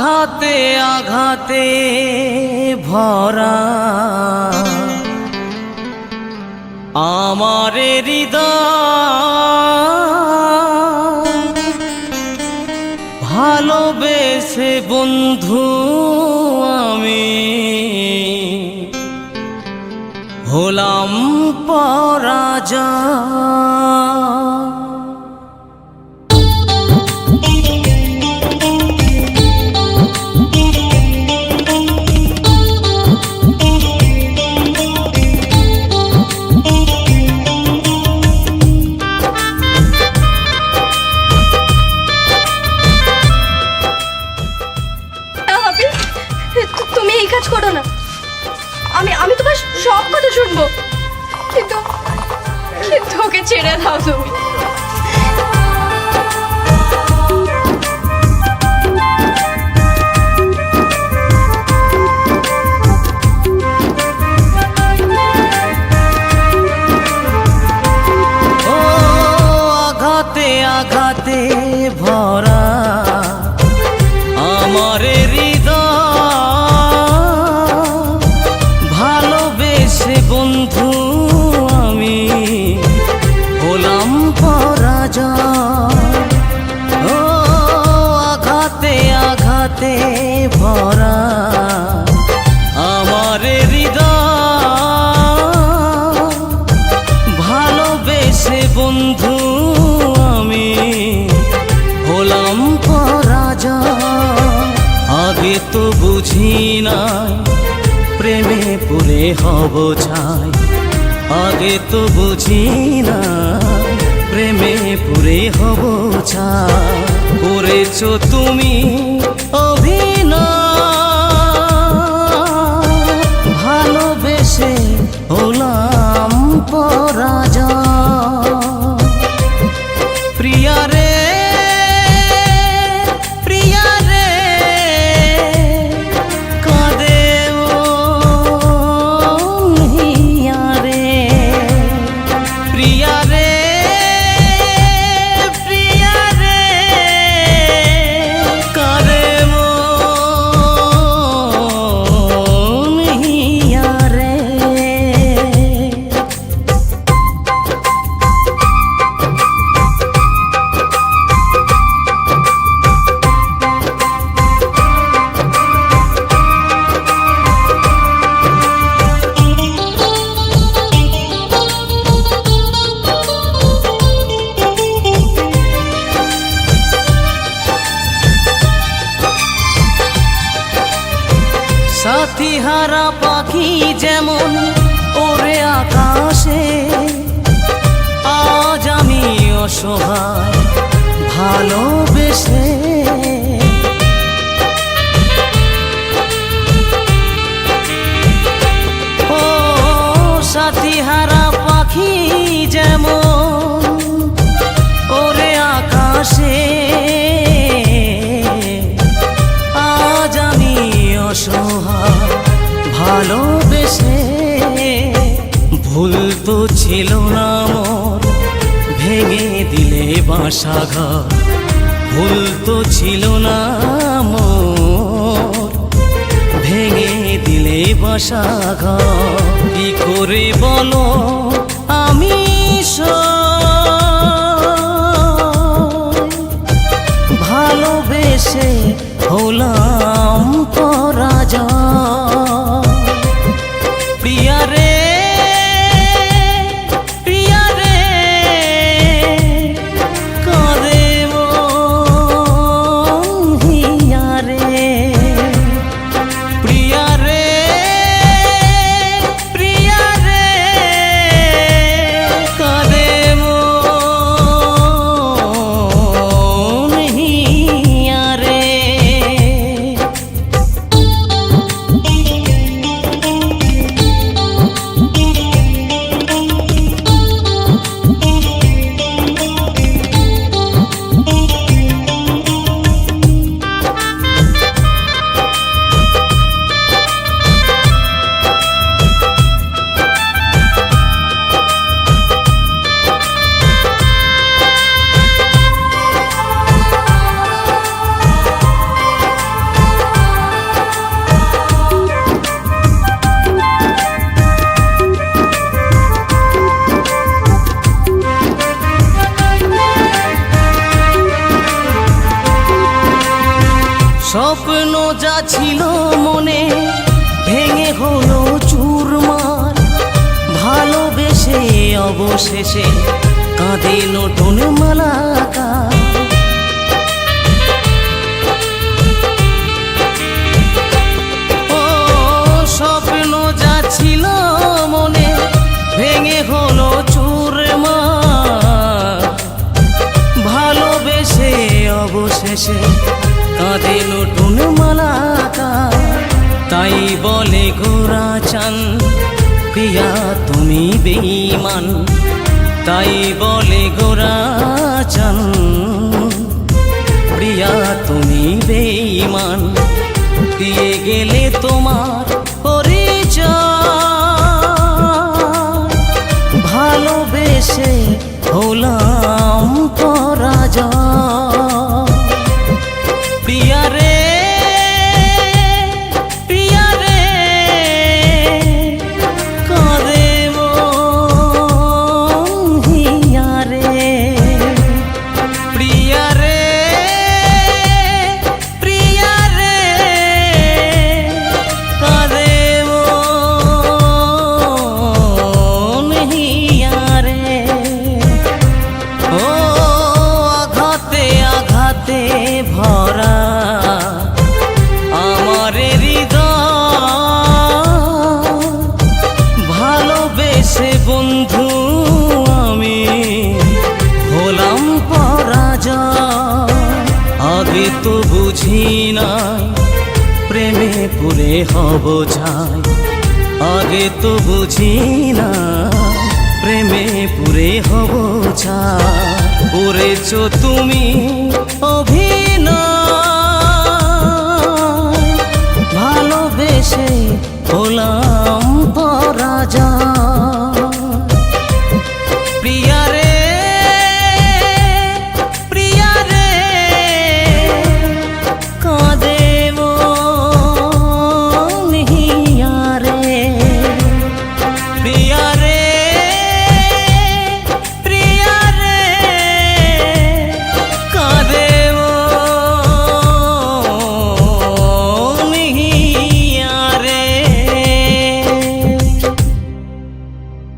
আঘাতে আঘাতে ভরা। আমার হৃদয় ভালোবেসে বন্ধু আমি। হলাম পরাজয়। করো না। আমি আমি তোমার সব কথা শুনব। কিন্তু কিন্তু ওকে ছেড়ে দাও তুমি। আঘাতে ভরা আমার হৃদয়। ভালোবেসে বন্ধু আমি হলাম পরাজয়। আগে তো বুঝি নাই, প্রেমে পুরে হব ছাই আগে তো বুঝি না প্রেমে পুরে হব ছাই করেছ তুমি সাথী হারা পাখি যেমন ওরে আকাশে আজ আমি অসহায়। ছিল না মোর। ভেঙে দিলে বাসা ঘর। ভুল তো ছিল না মোর। ভেঙে দিলে বাসা ঘর। কি করে বলো? যা ছিল মনে, ভেঙে হলো চুরমার। ভালোবেসে অবশেষে কাঁদে নতুন মালাকা ও স্বপ্ন মনে, ভেঙে ভালোবেসে অবশেষে কাঁদে নতুন মালাকা, তাই বলে ঘোরা চান। প্রিয়া, তুমি বেইমান তাই বলে ঘোরা চান। প্রিয়া, তুমি বেইমান দিয়ে গেলে তোমার বুঝি নাই প্রেমে পুরে হব যাই আগে তো বুঝি না প্রেমে পুরে হব যা পড়েছ তুমি অভিনয়, ভালোবেসে হলাম পরাজয়।